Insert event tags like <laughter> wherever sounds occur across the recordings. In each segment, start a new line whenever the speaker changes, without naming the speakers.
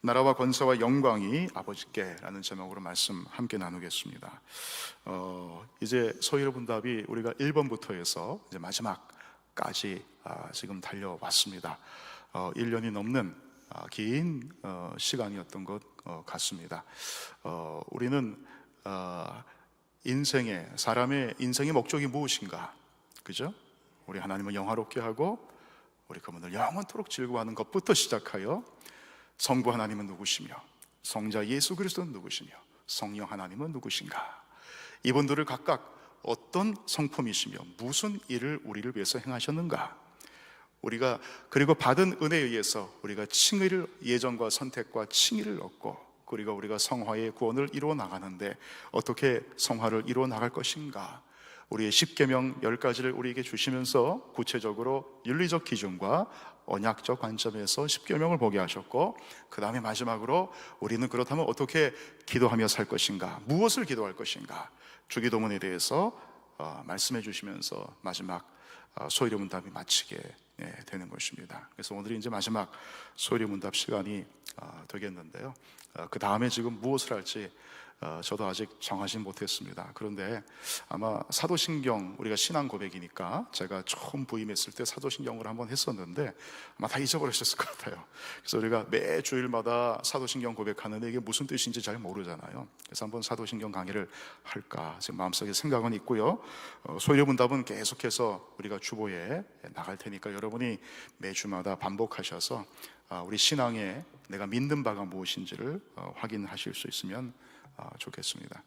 나라와 권세와 영광이 아버지께라는 제목으로 말씀 함께 나누겠습니다. 어, 이제 소위로 분답이 우리가 1번부터 해서 이제 마지막까지 아, 지금 달려왔습니다. 어, 1년이 넘는 아, 긴 어, 시간이었던 것 어, 같습니다. 어, 우리는 어, 인생의 사람의 인생의 목적이 무엇인가? 그죠? 우리 하나님을 영화롭게 하고 우리 그분을 영원토록 즐거워하는 것부터 시작하여 성부 하나님은 누구시며 성자 예수 그리스도는 누구시며 성령 하나님은 누구신가? 이분들을 각각 어떤 성품이시며 무슨 일을 우리를 위해서 행하셨는가? 우리가 그리고 받은 은혜에 의해서 우리가 칭의를 예정과 선택과 칭의를 얻고 그리고 우리가 성화의 구원을 이루어 나가는데 어떻게 성화를 이루어 나갈 것인가? 우리의 십계명 열 가지를 우리에게 주시면서 구체적으로 윤리적 기준과 언약적 관점에서 십계명을 보게 하셨고 그 다음에 마지막으로 우리는 그렇다면 어떻게 기도하며 살 것인가? 무엇을 기도할 것인가? 주기도문에 대해서 어, 말씀해 주시면서 마지막 어, 소위리 문답이 마치게 예, 되는 것입니다. 그래서 오늘이 이제 마지막 소위리 문답 시간이 어, 되겠는데요. 그 다음에 지금 무엇을 할지 어, 저도 아직 정하진 못했습니다. 그런데 아마 사도신경 우리가 신앙 고백이니까 제가 처음 부임했을 때 사도신경을 한번 했었는데 아마 다 잊어버리셨을 것 같아요. 그래서 우리가 매 주일마다 사도신경 고백하는데 이게 무슨 뜻인지 잘 모르잖아요. 그래서 한번 사도신경 강의를 할까 지금 마음속에 생각은 있고요. 어, 소유문답은 계속해서 우리가 주보에 나갈 테니까 여러분이 매주마다 반복하셔서 아, 우리 신앙에 내가 믿는 바가 무엇인지를 어, 확인하실 수 있으면 아, 좋겠습니다.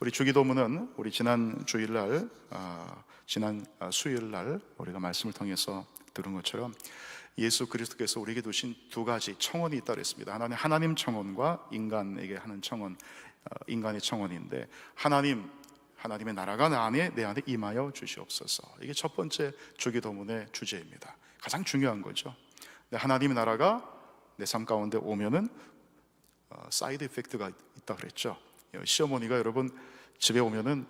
우리 주기도문은 우리 지난 주일날, 아, 지난 아, 수요일날 우리가 말씀을 통해서 들은 것처럼 예수 그리스도께서 우리에게 두신 두 가지 청원이 있다 그랬습니다. 하나는 하나님 청원과 인간에게 하는 청원, 어, 인간의 청원인데 하나님 하나님의 나라가 나 안에 내 안에 임하여 주시옵소서. 이게 첫 번째 주기도문의 주제입니다. 가장 중요한 거죠. 하나님의 나라가 내 삶 가운데 오면은 어, 사이드 이펙트가 있다 그랬죠. 시어머니가 여러분 집에 오면은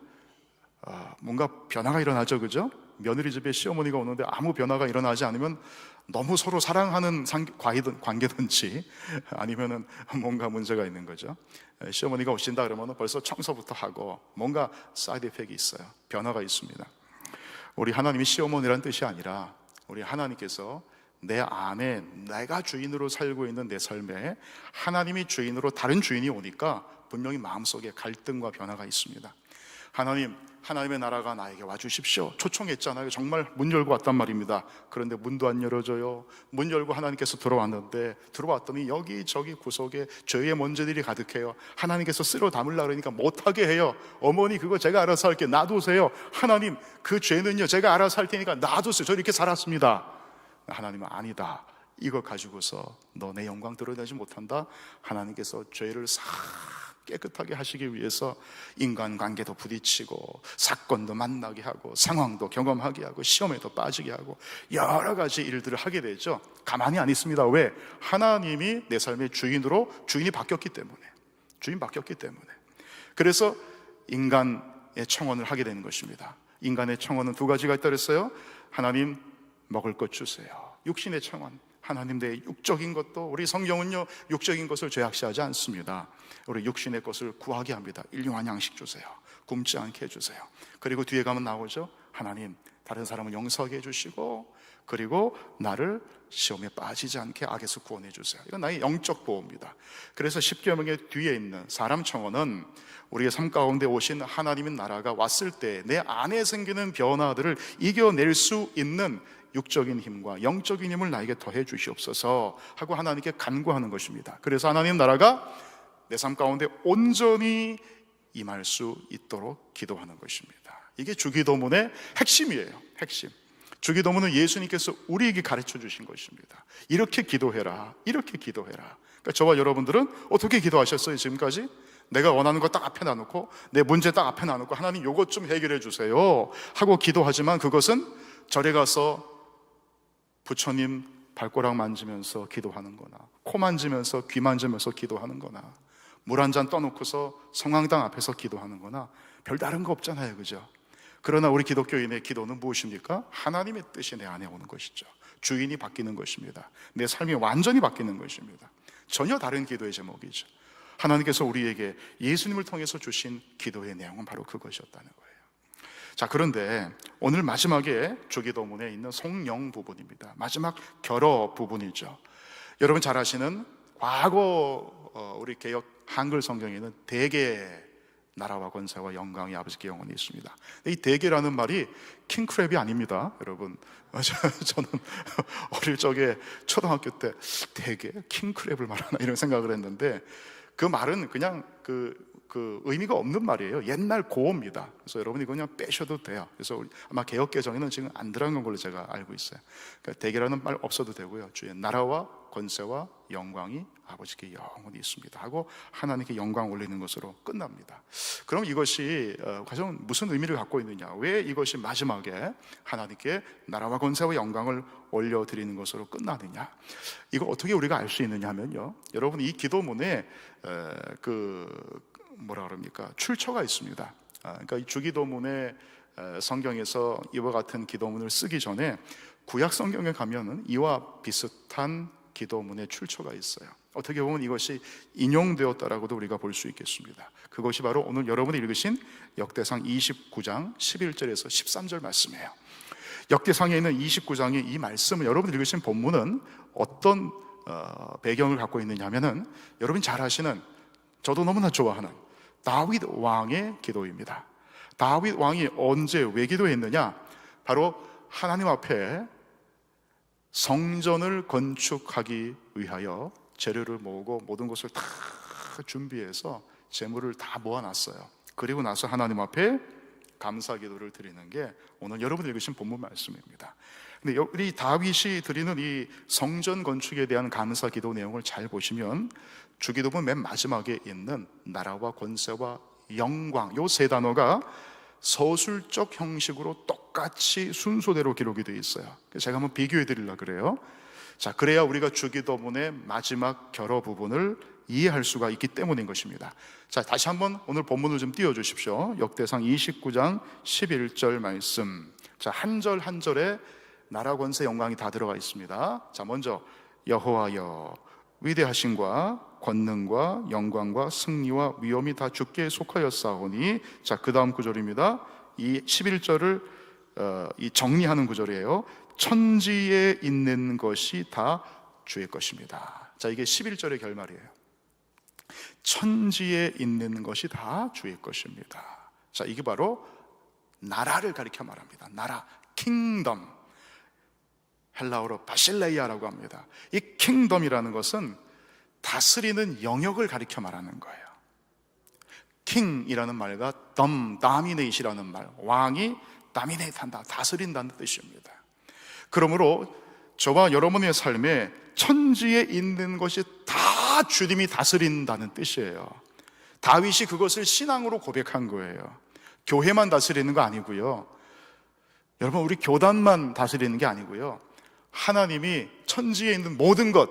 아, 뭔가 변화가 일어나죠, 그죠? 며느리 집에 시어머니가 오는데 아무 변화가 일어나지 않으면 너무 서로 사랑하는 관계든지 <laughs> 아니면은 뭔가 문제가 있는 거죠. 시어머니가 오신다 그러면 벌써 청소부터 하고 뭔가 사이드 이펙이 있어요. 변화가 있습니다. 우리 하나님이 시어머니란 뜻이 아니라 우리 하나님께서 내 안에 내가 주인으로 살고 있는 내 삶에 하나님이 주인으로 다른 주인이 오니까 분명히 마음속에 갈등과 변화가 있습니다. 하나님, 하나님의 나라가 나에게 와 주십시오. 초청했잖아요. 정말 문 열고 왔단 말입니다. 그런데 문도 안 열어줘요. 문 열고 하나님께서 들어왔는데 들어왔더니 여기저기 구석에 죄의 먼지들이 가득해요. 하나님께서 쓸어 담으려 그러니까 못하게 해요. 어머니 그거 제가 알아서 할게 놔두세요. 하나님 그 죄는요 제가 알아서 할 테니까 놔두세요. 저 이렇게 살았습니다. 하나님은 아니다. 이거 가지고서 너 내 영광 드러내지 못한다. 하나님께서 죄를 싹 깨끗하게 하시기 위해서 인간관계도 부딪히고 사건도 만나게 하고 상황도 경험하게 하고 시험에도 빠지게 하고 여러 가지 일들을 하게 되죠. 가만히 안 있습니다. 왜? 하나님이 내 삶의 주인으로 주인이 바뀌었기 때문에 주인 바뀌었기 때문에 그래서 인간의 청원을 하게 되는 것입니다. 인간의 청원은 두 가지가 있다 그랬어요. 하나님 먹을 것 주세요. 육신의 청원. 하나님 내 육적인 것도 우리 성경은요 육적인 것을 죄악시하지 않습니다. 우리 육신의 것을 구하게 합니다. 일용한 양식 주세요. 굶지 않게 해주세요. 그리고 뒤에 가면 나오죠. 하나님 다른 사람을 용서하게 해주시고 그리고 나를 시험에 빠지지 않게 악에서 구원해 주세요. 이건 나의 영적 보호입니다. 그래서 십계명의 뒤에 있는 사람 청원은 우리의 삶 가운데 오신 하나님의 나라가 왔을 때 내 안에 생기는 변화들을 이겨낼 수 있는 육적인 힘과 영적인 힘을 나에게 더해 주시옵소서 하고 하나님께 간구하는 것입니다. 그래서 하나님 나라가 내 삶 가운데 온전히 임할 수 있도록 기도하는 것입니다. 이게 주기도문의 핵심이에요. 핵심. 주기도문은 예수님께서 우리에게 가르쳐 주신 것입니다. 이렇게 기도해라. 이렇게 기도해라. 그러니까 저와 여러분들은 어떻게 기도하셨어요, 지금까지? 내가 원하는 거 딱 앞에 놔놓고 내 문제 딱 앞에 놔놓고 하나님 요것 좀 해결해 주세요 하고 기도하지만 그것은 절에 가서 부처님 발꼬락 만지면서 기도하는 거나 코 만지면서 귀 만지면서 기도하는 거나 물 한 잔 떠놓고서 성황당 앞에서 기도하는 거나 별다른 거 없잖아요 그죠? 그러나 우리 기독교인의 기도는 무엇입니까? 하나님의 뜻이 내 안에 오는 것이죠 주인이 바뀌는 것입니다 내 삶이 완전히 바뀌는 것입니다 전혀 다른 기도의 제목이죠. 하나님께서 우리에게 예수님을 통해서 주신 기도의 내용은 바로 그것이었다는 거예요. 자, 그런데 오늘 마지막에 주기도문에 있는 성령 부분입니다. 마지막 결어 부분이죠. 여러분 잘 아시는 과거 어, 우리 개혁 한글 성경에는 대개 나라와 권세와 영광이 아버지께 영원히 있습니다. 이 대개라는 말이 킹크랩이 아닙니다, 여러분. <laughs> 저는 <laughs> 어릴 적에 초등학교 때 대개 킹크랩을 말하나 이런 생각을 했는데 그 말은 그냥 그, 그 의미가 없는 말이에요. 옛날 고어입니다. 그래서 여러분이 그냥 빼셔도 돼요. 그래서 아마 개혁 개정에는 지금 안 들어간 걸로 제가 알고 있어요. 그러니까 대개라는 말 없어도 되고요. 주의 나라와 권세와 영광이 아버지께 영원히 있습니다. 하고 하나님께 영광 올리는 것으로 끝납니다. 그럼 이것이 어, 과연 무슨 의미를 갖고 있느냐? 왜 이것이 마지막에 하나님께 나라와 권세와 영광을 올려드리는 것으로 끝나느냐? 이거 어떻게 우리가 알 수 있느냐면요. 여러분 이 기도문에 에, 그 뭐라 그럽니까? 출처가 있습니다. 아, 그러니까 이 주기도문에 에, 성경에서 이와 같은 기도문을 쓰기 전에 구약 성경에 가면은 이와 비슷한 기도문의 출처가 있어요. 어떻게 보면 이것이 인용되었다라고도 우리가 볼 수 있겠습니다. 그것이 바로 오늘 여러분이 읽으신 역대상 29장 11절에서 13절 말씀이에요. 역대상에 있는 29장의 이 말씀을 여러분 읽으신 본문은 어떤 어, 배경을 갖고 있느냐 하면은 여러분 잘 아시는 저도 너무나 좋아하는 다윗 왕의 기도입니다. 다윗 왕이 언제 왜 기도했느냐? 바로 하나님 앞에 성전을 건축하기 위하여 재료를 모으고 모든 것을 다 준비해서 재물을 다 모아놨어요. 그리고 나서 하나님 앞에 감사 기도를 드리는 게 오늘 여러분 읽으신 본문 말씀입니다. 근데 여- 우리 다윗이 드리는 이 성전 건축에 대한 감사 기도 내용을 잘 보시면 주기도문 맨 마지막에 있는 나라와 권세와 영광 요 세 단어가 서술적 형식으로 똑같이 순서대로 기록이 되어 있어요. 제가 한번 비교해 드리려 그래요. 자, 그래야 우리가 주기도문의 마지막 결어 부분을 이해할 수가 있기 때문인 것입니다. 자, 다시 한번 오늘 본문을 좀 띄워 주십시오. 역대상 29장 11절 말씀. 자, 한 절 한 절에 나라 권세 영광이 다 들어가 있습니다. 자, 먼저 여호와여 위대하신과 권능과 영광과 승리와 위엄이 다 주께 속하였사오니 자, 그다음 구절입니다. 이 11절을 어, 이 정리하는 구절이에요. 천지에 있는 것이 다 주의 것입니다. 자, 이게 11절의 결말이에요. 천지에 있는 것이 다 주의 것입니다. 자, 이게 바로 나라를 가리켜 말합니다. 나라, 킹덤. 헬라어로 바실레이아라고 합니다. 이 킹덤이라는 것은 다스리는 영역을 가리켜 말하는 거예요. 킹이라는 말과 덤, 다미네이시라는 말, 왕이 다미네이트한다, 다스린다는 뜻입니다. 그러므로 저와 여러분의 삶에 천지에 있는 것이 다 주님이 다스린다는 뜻이에요. 다윗이 그것을 신앙으로 고백한 거예요. 교회만 다스리는 거 아니고요. 여러분, 우리 교단만 다스리는 게 아니고요. 하나님이 천지에 있는 모든 것,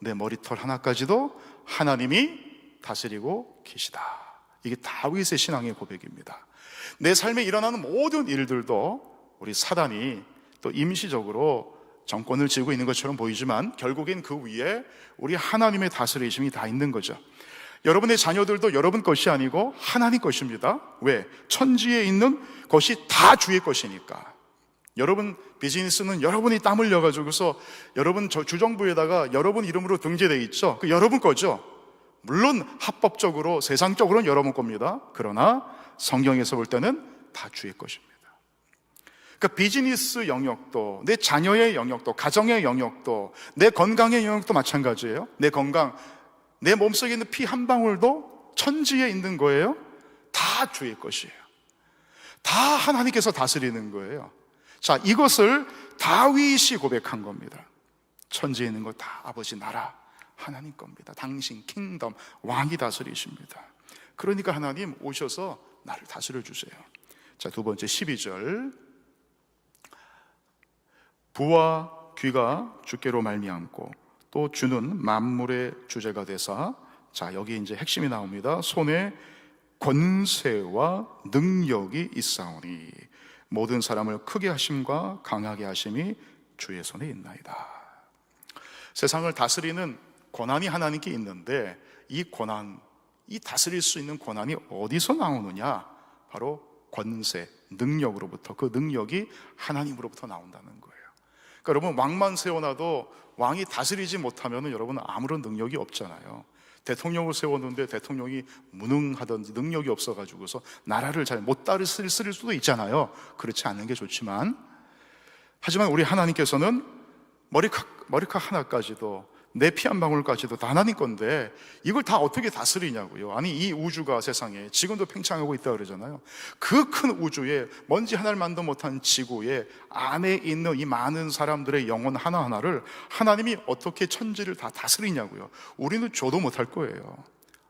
내 머리털 하나까지도 하나님이 다스리고 계시다. 이게 다윗의 신앙의 고백입니다. 내 삶에 일어나는 모든 일들도 우리 사단이 또 임시적으로 정권을 쥐고 있는 것처럼 보이지만 결국엔 그 위에 우리 하나님의 다스리심이 다 있는 거죠. 여러분의 자녀들도 여러분 것이 아니고 하나님 것입니다. 왜? 천지에 있는 것이 다 주의 것이니까. 여러분 비즈니스는 여러분이 땀 흘려가지고서 여러분 저 주정부에다가 여러분 이름으로 등재돼 있죠. 그 여러분 거죠. 물론 합법적으로 세상적으로는 여러분 겁니다. 그러나 성경에서 볼 때는 다 주의 것입니다. 그러니까 비즈니스 영역도, 내 자녀의 영역도, 가정의 영역도, 내 건강의 영역도 마찬가지예요. 내 건강, 내 몸속에 있는 피 한 방울도 천지에 있는 거예요. 다 주의 것이에요. 다 하나님께서 다스리는 거예요. 자, 이것을 다윗이 고백한 겁니다. 천지에 있는 것다 아버지 나라 하나님 겁니다. 당신 킹덤 왕이 다스리십니다. 그러니까 하나님 오셔서 나를 다스려 주세요. 자, 두 번째 12절. 부와 귀가 주께로 말미암고 또 주는 만물의 주제가 되사 자, 여기 이제 핵심이 나옵니다. 손에 권세와 능력이 있사오니 모든 사람을 크게 하심과 강하게 하심이 주의 손에 있나이다. 세상을 다스리는 권한이 하나님께 있는데 이 권한, 이 다스릴 수 있는 권한이 어디서 나오느냐? 바로 권세, 능력으로부터 그 능력이 하나님으로부터 나온다는 거예요. 그러니까 여러분 왕만 세워놔도 왕이 다스리지 못하면 여러분 아무런 능력이 없잖아요. 대통령을 세웠는데 대통령이 무능하든지 능력이 없어가지고서 나라를 잘못 다스릴 수도 있잖아요. 그렇지 않는 게 좋지만 하지만 우리 하나님께서는 머리카락, 머리카락 하나까지도 내 피 한 방울까지도 다 하나님 건데 이걸 다 어떻게 다스리냐고요. 아니 이 우주가 세상에 지금도 팽창하고 있다 그러잖아요. 그 큰 우주에 먼지 하나를 만도 못한 지구에 안에 있는 이 많은 사람들의 영혼 하나하나를 하나님이 어떻게 천지를 다 다스리냐고요. 우리는 줘도 못할 거예요.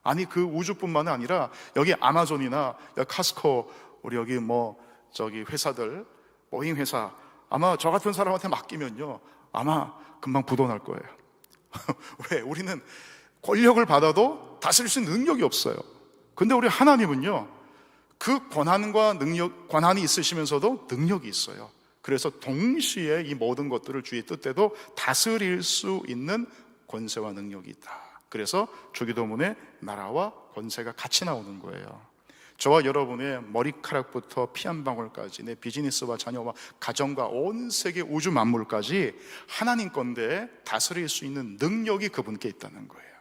아니 그 우주뿐만 아니라 여기 아마존이나 카스코 우리 여기 뭐 저기 회사들 보잉 회사 아마 저 같은 사람한테 맡기면요 아마 금방 부도날 거예요. <laughs> 왜? 우리는 권력을 받아도 다스릴 수 있는 능력이 없어요. 근데 우리 하나님은요, 그 권한과 능력, 권한이 있으시면서도 능력이 있어요. 그래서 동시에 이 모든 것들을 주의 뜻대로 다스릴 수 있는 권세와 능력이 있다. 그래서 주기도문에 나라와 권세가 같이 나오는 거예요. 저와 여러분의 머리카락부터 피 한 방울까지 내 비즈니스와 자녀와 가정과 온 세계 우주 만물까지 하나님 건데 다스릴 수 있는 능력이 그분께 있다는 거예요.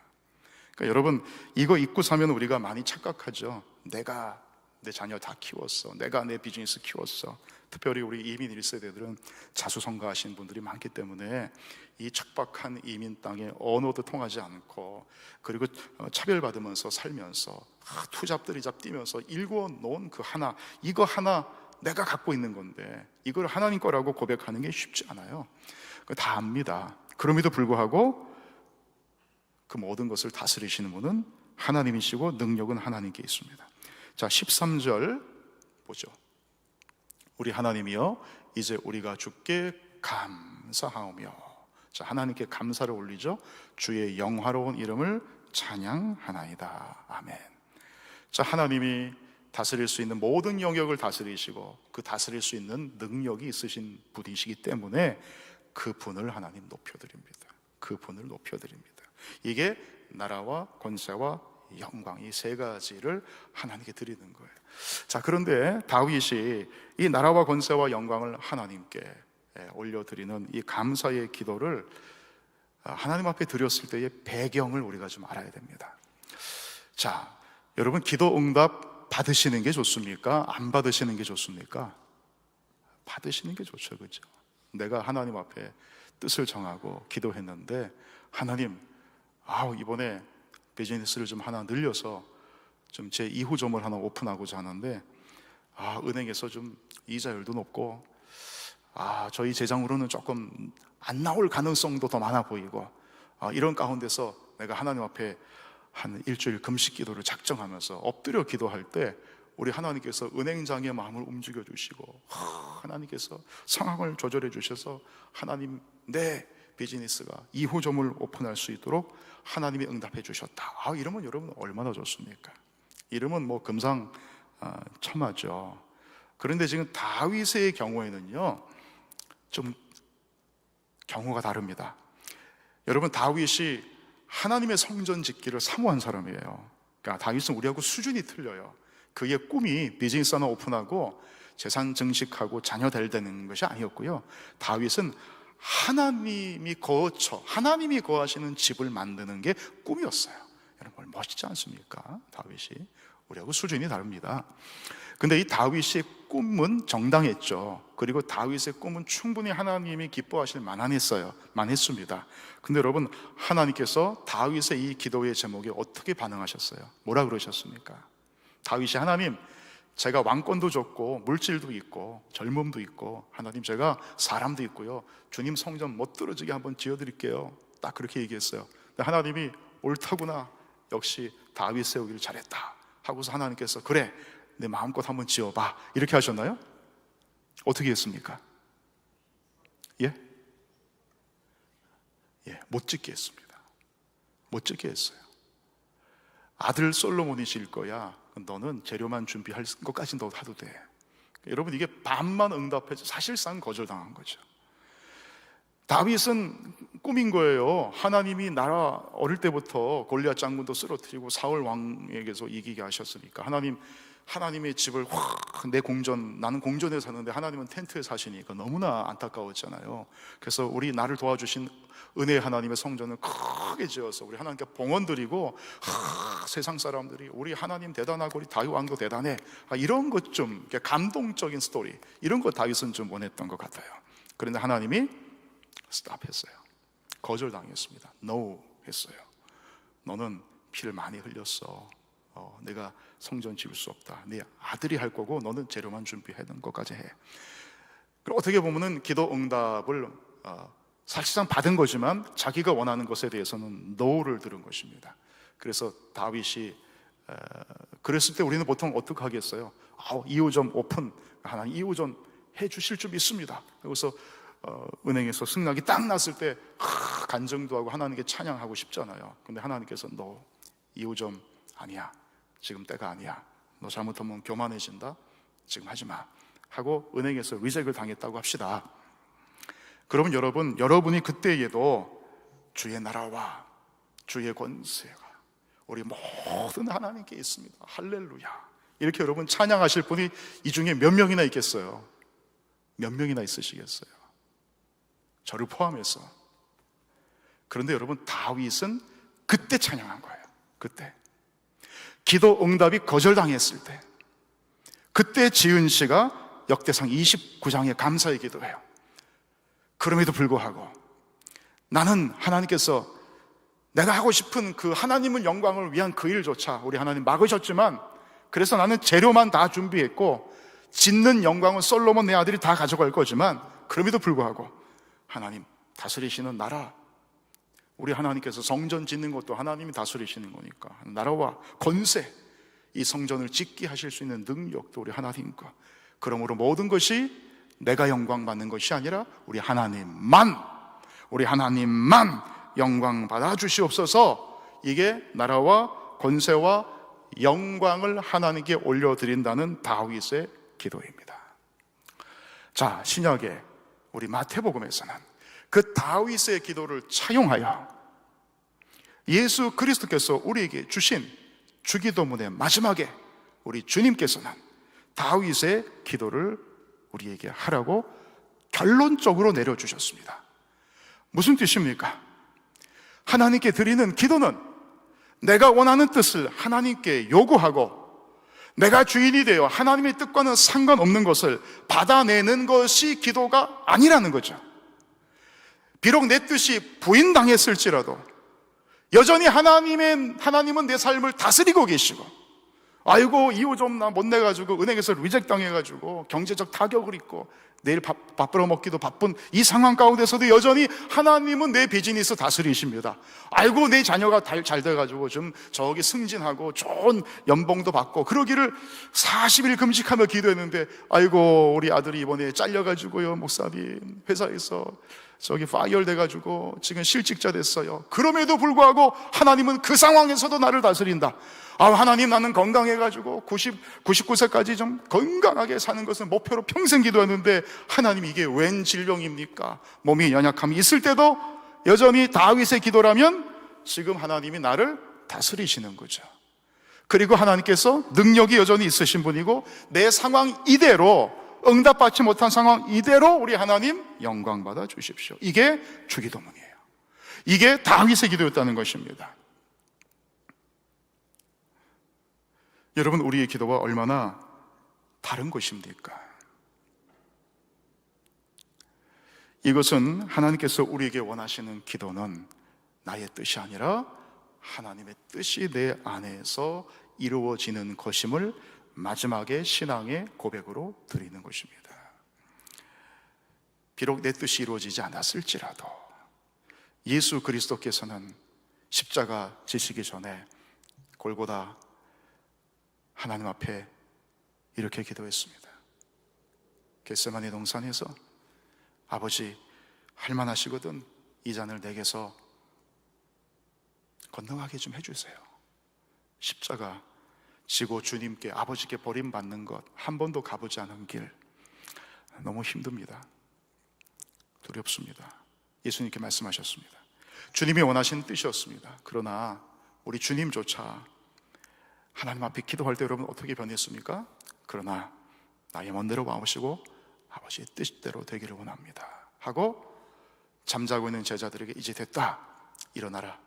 그러니까 여러분 이거 잊고 사면 우리가 많이 착각하죠. 내가 내 자녀 다 키웠어. 내가 내 비즈니스 키웠어. 특별히 우리 이민 1세대들은 자수성가하신 분들이 많기 때문에 이 척박한 이민 땅에 언어도 통하지 않고 그리고 어, 차별받으면서 살면서 아, 투잡들이잡 뛰면서 일궈 놓은 그 하나 이거 하나 내가 갖고 있는 건데 이걸 하나님 거라고 고백하는 게 쉽지 않아요. 그거 다 압니다. 그럼에도 불구하고 그 모든 것을 다스리시는 분은 하나님이시고 능력은 하나님께 있습니다. 자, 13절 보죠. 우리 하나님이여 이제 우리가 주께 감사하오며. 자 하나님께 감사를 올리죠. 주의 영화로운 이름을 찬양하나이다. 아멘. 자 하나님이 다스릴 수 있는 모든 영역을 다스리시고 그 다스릴 수 있는 능력이 있으신 분이시기 때문에 그 분을 하나님 높여드립니다. 그 분을 높여드립니다. 이게 나라와 권세와 영광 이 세 가지를 하나님께 드리는 거예요. 자, 그런데 다윗이 이 나라와 권세와 영광을 하나님께 예, 올려 드리는 이 감사의 기도를 아, 하나님 앞에 드렸을 때의 배경을 우리가 좀 알아야 됩니다. 자, 여러분 기도 응답 받으시는 게 좋습니까? 안 받으시는 게 좋습니까? 받으시는 게 좋죠, 그죠? 내가 하나님 앞에 뜻을 정하고 기도했는데 하나님, 아우 이번에 비즈니스를 좀 하나 늘려서 좀 제 2호점을 하나 오픈하고자 하는데 아 은행에서 좀 이자율도 높고 아 저희 재정으로는 조금 안 나올 가능성도 더 많아 보이고 아, 이런 가운데서 내가 하나님 앞에 한 일주일 금식 기도를 작정하면서 엎드려 기도할 때 우리 하나님께서 은행장의 마음을 움직여 주시고 하나님께서 상황을 조절해 주셔서 하나님 내 비즈니스가 2호점을 오픈할 수 있도록 하나님이 응답해 주셨다. 아, 이러면 여러분 얼마나 좋습니까? 이름은 뭐 금상 아, 첨하죠. 그런데 지금 다윗의 경우에는요, 좀 경우가 다릅니다. 여러분 다윗이 하나님의 성전 짓기를 사모한 사람이에요. 그러니까 다윗은 우리하고 수준이 틀려요. 그의 꿈이 비즈니스 하나 오픈하고 재산 증식하고 자녀 될 되는 것이 아니었고요. 다윗은 하나님이 거처, 하나님이 거하시는 집을 만드는 게 꿈이었어요. 여러분 멋있지 않습니까? 다윗이 우리하고 수준이 다릅니다. 근데 이 다윗의 꿈은 정당했죠. 그리고 다윗의 꿈은 충분히 하나님이 기뻐하실 만한했어요. 만했습니다. 근데 여러분 하나님께서 다윗의 이 기도의 제목에 어떻게 반응하셨어요? 뭐라 그러셨습니까? 다윗이 하나님 제가 왕권도 줬고 물질도 있고 젊음도 있고 하나님 제가 사람도 있고요. 주님 성전 못 떨어지게 한번 지어 드릴게요. 딱 그렇게 얘기했어요. 하나님이 옳다구나. 역시 다윗 세우기를 잘했다. 하고서 하나님께서 그래 내 마음껏 한번 지어봐 이렇게 하셨나요? 어떻게 했습니까? 예? 예, 못 짓게 했습니다. 못 짓게 했어요. 아들 솔로몬이 질 거야. 너는 재료만 준비할 것까지 너 하도 돼. 여러분 이게 반만 응답해서 사실상 거절당한 거죠. 다윗은 꿈인 거예요. 하나님이 나라 어릴 때부터 골리앗 장군도 쓰러뜨리고 사울 왕에게서 이기게 하셨으니까 하나님 하나님의 집을 확 내 공전 나는 공전에 사는데 하나님은 텐트에 사시니까 너무나 안타까웠잖아요. 그래서 우리 나를 도와주신 은혜 하나님의 성전을 크게 지어서 우리 하나님께 봉헌 드리고 하, 세상 사람들이 우리 하나님 대단하고 우리 다윗 왕도 대단해 아, 이런 것 좀 감동적인 스토리 이런 거 다윗은 좀 원했던 것 같아요. 그런데 하나님이 스탑했어요. 거절당했습니다. No 했어요. 너는 피를 많이 흘렸어. 어, 내가 성전 지을 수 없다. 네 아들이 할 거고 너는 재료만 준비하는 것까지 해. 그럼 어떻게 보면은 기도 응답을 어, 사실상 받은 거지만 자기가 원하는 것에 대해서는 no를 들은 것입니다. 그래서 다윗이 어, 그랬을 때 우리는 보통 어떻게 하겠어요? 아우 2호점 오픈 하나님 2호점 해 주실 줄 믿습니다. 그래서 어, 은행에서 승낙이 딱 났을 때 하, 간증도 하고 하나님께 찬양하고 싶잖아요. 근데 하나님께서 너 2호점 아니야. 지금 때가 아니야. 너 잘못하면 교만해진다. 지금 하지 마. 하고 은행에서 리젝을 당했다고 합시다. 그러면 여러분, 여러분이 그때에도 주의 나라와 주의 권세가 우리 모든 하나님께 있습니다. 할렐루야. 이렇게 여러분 찬양하실 분이 이 중에 몇 명이나 있겠어요? 몇 명이나 있으시겠어요? 저를 포함해서. 그런데 여러분 다윗은 그때 찬양한 거예요. 그때. 기도 응답이 거절당했을 때. 그때 지은 씨가 역대상 29장의 감사의 기도예요. 그럼에도 불구하고 나는 하나님께서 내가 하고 싶은 그 하나님을 영광을 위한 그 일조차 우리 하나님 막으셨지만 그래서 나는 재료만 다 준비했고 짓는 영광은 솔로몬 내 아들이 다 가져갈 거지만 그럼에도 불구하고 하나님 다스리시는 나라 우리 하나님께서 성전 짓는 것도 하나님이 다스리시는 거니까 나라와 권세 이 성전을 짓게 하실 수 있는 능력도 우리 하나님과 그러므로 모든 것이 내가 영광 받는 것이 아니라 우리 하나님만 우리 하나님만 영광 받아 주시옵소서 이게 나라와 권세와 영광을 하나님께 올려드린다는 다윗의 기도입니다. 자, 신약에 우리 마태복음에서는 그 다윗의 기도를 차용하여 예수 그리스도께서 우리에게 주신 주기도문의 마지막에 우리 주님께서는 다윗의 기도를 우리에게 하라고 결론적으로 내려주셨습니다. 무슨 뜻입니까? 하나님께 드리는 기도는 내가 원하는 뜻을 하나님께 요구하고 내가 주인이 되어 하나님의 뜻과는 상관없는 것을 받아내는 것이 기도가 아니라는 거죠. 비록 내 뜻이 부인당했을지라도 여전히 하나님의, 하나님은 내 삶을 다스리고 계시고 아이고 이호 좀나 못 내가지고 은행에서 리젝 당해가지고 경제적 타격을 입고 내일 밥, 밥 벌어 먹기도 바쁜 이 상황 가운데서도 여전히 하나님은 내 비즈니스 다스리십니다. 알고 내 자녀가 잘, 잘 돼가지고 좀 저기 승진하고 좋은 연봉도 받고 그러기를 40일 금식하며 기도했는데 아이고 우리 아들이 이번에 잘려가지고요 목사님 회사에서 저기 파이얼 돼가지고 지금 실직자 됐어요. 그럼에도 불구하고 하나님은 그 상황에서도 나를 다스린다. 아, 하나님 나는 건강해가지고 90, 99세까지 좀 건강하게 사는 것을 목표로 평생 기도했는데 하나님 이게 웬 질병입니까? 몸이 연약함이 있을 때도 여전히 다윗의 기도라면 지금 하나님이 나를 다스리시는 거죠. 그리고 하나님께서 능력이 여전히 있으신 분이고 내 상황 이대로 응답받지 못한 상황 이대로 우리 하나님 영광 받아 주십시오. 이게 주기도문이에요. 이게 다윗의 기도였다는 것입니다. 여러분 우리의 기도와 얼마나 다른 것입니까? 이것은 하나님께서 우리에게 원하시는 기도는 나의 뜻이 아니라 하나님의 뜻이 내 안에서 이루어지는 것임을 마지막에 신앙의 고백으로 드리는 것입니다. 비록 내 뜻이 이루어지지 않았을지라도 예수 그리스도께서는 십자가 지시기 전에 골고다 하나님 앞에 이렇게 기도했습니다. 겟세마네 동산에서 아버지 할만하시거든 이 잔을 내게서 건너가게 좀 해주세요. 십자가 지고 주님께 아버지께 버림받는 것 한 번도 가보지 않은 길 너무 힘듭니다. 두렵습니다. 예수님께 말씀하셨습니다. 주님이 원하신 뜻이었습니다. 그러나 우리 주님조차 하나님 앞에 기도할 때 여러분 어떻게 변했습니까? 그러나 나의 먼데로 와오시고 아버지의 뜻대로 되기를 원합니다. 하고 잠자고 있는 제자들에게 이제 됐다. 일어나라.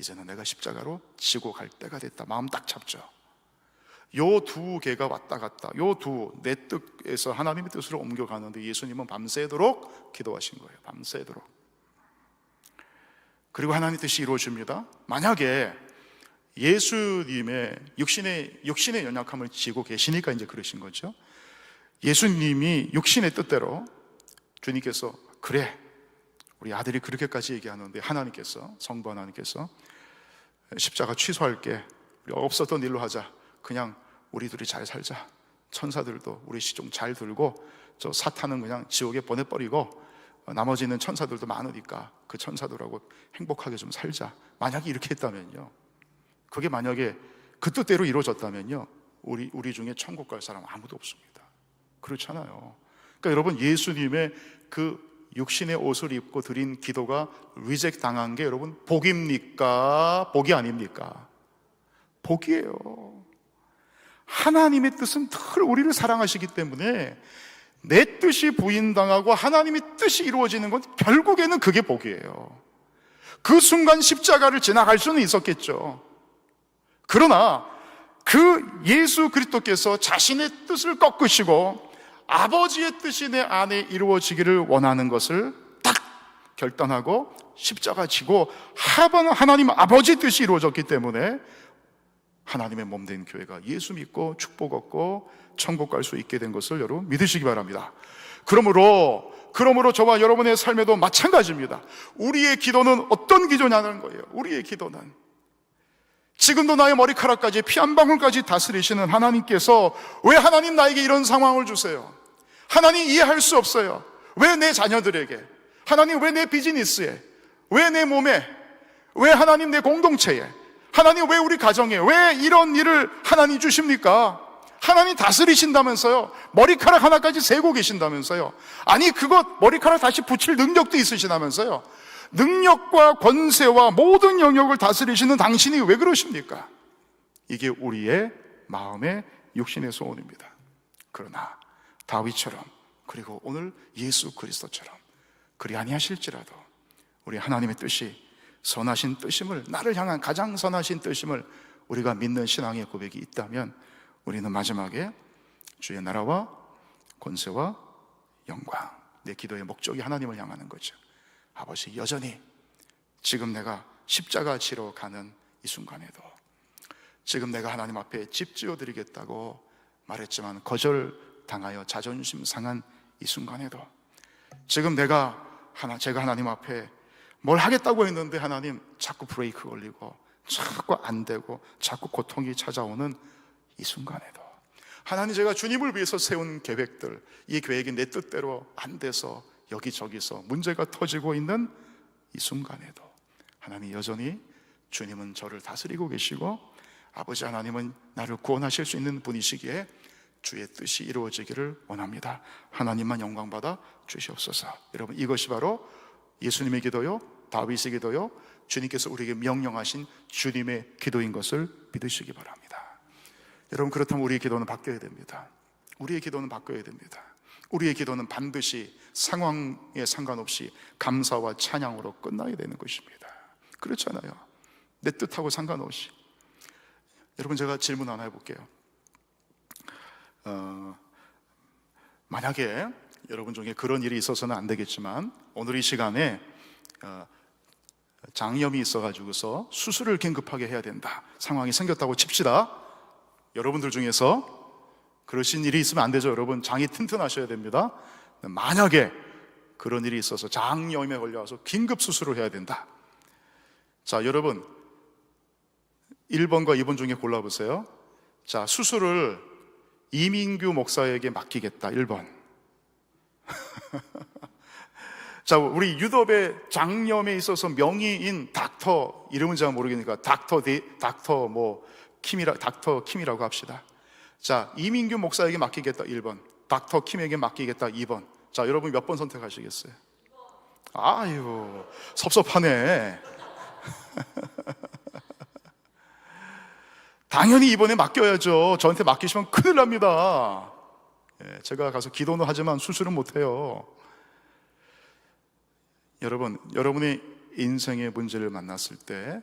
이제는 내가 십자가로 지고 갈 때가 됐다. 마음 딱 잡죠. 요 두 개가 왔다 갔다. 요 두 내 뜻에서 하나님의 뜻으로 옮겨가는데 예수님은 밤새도록 기도하신 거예요. 밤새도록. 그리고 하나님 뜻이 이루어집니다. 만약에 예수님의 육신의 육신의 연약함을 지고 계시니까 이제 그러신 거죠. 예수님이 육신의 뜻대로 주님께서 그래 우리 아들이 그렇게까지 얘기하는데 하나님께서 성부 하나님께서 십자가 취소할게 우리 없었던 일로 하자 그냥 우리 둘이 잘 살자 천사들도 우리 시종 잘 들고 저 사탄은 그냥 지옥에 보내버리고 어, 나머지는 천사들도 많으니까 그 천사들하고 행복하게 좀 살자 만약에 이렇게 했다면요 그게 만약에 그 뜻대로 이루어졌다면요 우리 우리 중에 천국 갈 사람 아무도 없습니다 그렇잖아요 그러니까 여러분 예수님의 그 육신의 옷을 입고 드린 기도가 리젝 당한 게 여러분 복입니까? 복이 아닙니까? 복이에요. 하나님의 뜻은 늘 우리를 사랑하시기 때문에 내 뜻이 부인당하고 하나님의 뜻이 이루어지는 건 결국에는 그게 복이에요. 그 순간 십자가를 지나갈 수는 있었겠죠. 그러나 그 예수 그리스도께서 자신의 뜻을 꺾으시고 아버지의 뜻이 내 안에 이루어지기를 원하는 것을 딱 결단하고 십자가 지고 하나님 아버지 뜻이 이루어졌기 때문에 하나님의 몸 된 교회가 예수 믿고 축복 얻고 천국 갈 수 있게 된 것을 여러분 믿으시기 바랍니다. 그러므로 그러므로 저와 여러분의 삶에도 마찬가지입니다. 우리의 기도는 어떤 기도냐는 거예요. 우리의 기도는 지금도 나의 머리카락까지 피 한 방울까지 다스리시는 하나님께서 왜 하나님 나에게 이런 상황을 주세요? 하나님 이해할 수 없어요. 왜 내 자녀들에게? 하나님 왜 내 비즈니스에? 왜 내 몸에? 왜 하나님 내 공동체에? 하나님 왜 우리 가정에? 왜 이런 일을 하나님 주십니까? 하나님 다스리신다면서요. 머리카락 하나까지 세고 계신다면서요. 아니, 그것 머리카락 다시 붙일 능력도 있으시다면서요. 능력과 권세와 모든 영역을 다스리시는 당신이 왜 그러십니까? 이게 우리의 마음의 육신의 소원입니다. 그러나 다윗처럼 그리고 오늘 예수 그리스도처럼 그리 아니하실지라도 우리 하나님의 뜻이 선하신 뜻임을 나를 향한 가장 선하신 뜻임을 우리가 믿는 신앙의 고백이 있다면 우리는 마지막에 주의 나라와 권세와 영광 내 기도의 목적이 하나님을 향하는 거죠. 아버지 여전히 지금 내가 십자가 지러 가는 이 순간에도 지금 내가 하나님 앞에 집 지어 드리겠다고 말했지만 거절 당하여 자존심 상한 이 순간에도 지금 내가 하나 제가 하나님 앞에 뭘 하겠다고 했는데 하나님 자꾸 브레이크 걸리고 자꾸 안 되고 자꾸 고통이 찾아오는 이 순간에도 하나님 제가 주님을 위해서 세운 계획들 이 계획이 내 뜻대로 안 돼서 여기저기서 문제가 터지고 있는 이 순간에도 하나님 여전히 주님은 저를 다스리고 계시고 아버지 하나님은 나를 구원하실 수 있는 분이시기에 주의 뜻이 이루어지기를 원합니다. 하나님만 영광 받아 주시옵소서. 여러분 이것이 바로 예수님의 기도요, 다윗의 기도요, 주님께서 우리에게 명령하신 주님의 기도인 것을 믿으시기 바랍니다. 여러분 그렇다면 우리의 기도는 바뀌어야 됩니다. 우리의 기도는 바뀌어야 됩니다. 우리의 기도는 반드시 상황에 상관없이 감사와 찬양으로 끝나야 되는 것입니다. 그렇잖아요. 내 뜻하고 상관없이. 여러분 제가 질문 하나 해볼게요. 어, 만약에 여러분 중에 그런 일이 있어서는 안 되겠지만 오늘 이 시간에 어, 장염이 있어가지고서 수술을 긴급하게 해야 된다 상황이 생겼다고 칩시다. 여러분들 중에서 그러신 일이 있으면 안 되죠. 여러분 장이 튼튼하셔야 됩니다. 만약에 그런 일이 있어서 장염에 걸려서 긴급 수술을 해야 된다. 자, 여러분 1번과 2번 중에 골라보세요. 자, 수술을 이민규 목사에게 맡기겠다. 1번. <laughs> 자, 우리 유럽의 장염에 있어서 명의인 닥터 이름은 잘 모르겠으니까 닥터 디, 닥터 뭐 킴이라 닥터 킴이라고 합시다. 자, 이민규 목사에게 맡기겠다. 1번. 닥터 킴에게 맡기겠다. 2번. 자, 여러분 몇 번 선택하시겠어요? 아유, 섭섭하네. <laughs> 당연히 이번에 맡겨야죠. 저한테 맡기시면 큰일 납니다. 예, 제가 가서 기도는 하지만 수술은 못해요. 여러분, 여러분이 인생의 문제를 만났을 때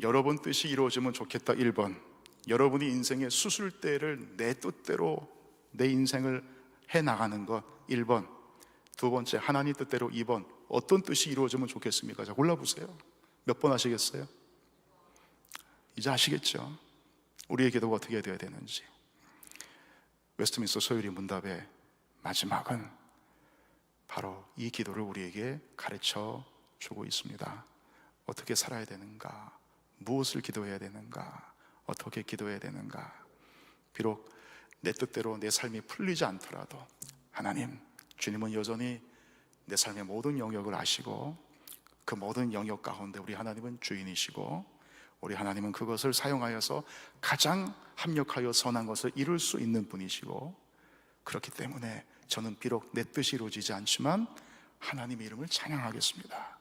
여러분 뜻이 이루어지면 좋겠다 1번 여러분이 인생의 수술대를 내 뜻대로 내 인생을 해 나가는 것 1번 두 번째 하나님 뜻대로 2번 어떤 뜻이 이루어지면 좋겠습니까? 자 골라 보세요 몇 번 하시겠어요? 이제 아시겠죠? 우리의 기도가 어떻게 되어야 되는지 웨스트민스터 소율이 문답의 마지막은 바로 이 기도를 우리에게 가르쳐 주고 있습니다. 어떻게 살아야 되는가? 무엇을 기도해야 되는가? 어떻게 기도해야 되는가? 비록 내 뜻대로 내 삶이 풀리지 않더라도 하나님, 주님은 여전히 내 삶의 모든 영역을 아시고 그 모든 영역 가운데 우리 하나님은 주인이시고 우리 하나님은 그것을 사용하여서 가장 합력하여 선한 것을 이룰 수 있는 분이시고 그렇기 때문에 저는 비록 내 뜻이 이루어지지 않지만 하나님의 이름을 찬양하겠습니다.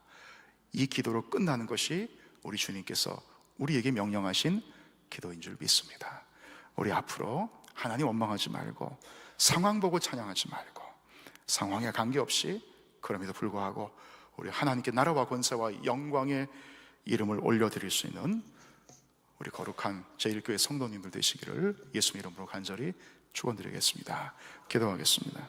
이 기도로 끝나는 것이 우리 주님께서 우리에게 명령하신 기도인 줄 믿습니다. 우리 앞으로 하나님 원망하지 말고 상황 보고 찬양하지 말고 상황에 관계없이 그럼에도 불구하고 우리 하나님께 나라와 권세와 영광의 이름을 올려드릴 수 있는 우리 거룩한 제1교회 성도님들 되시기를 예수 이름으로 간절히 축원드리겠습니다. 기도하겠습니다.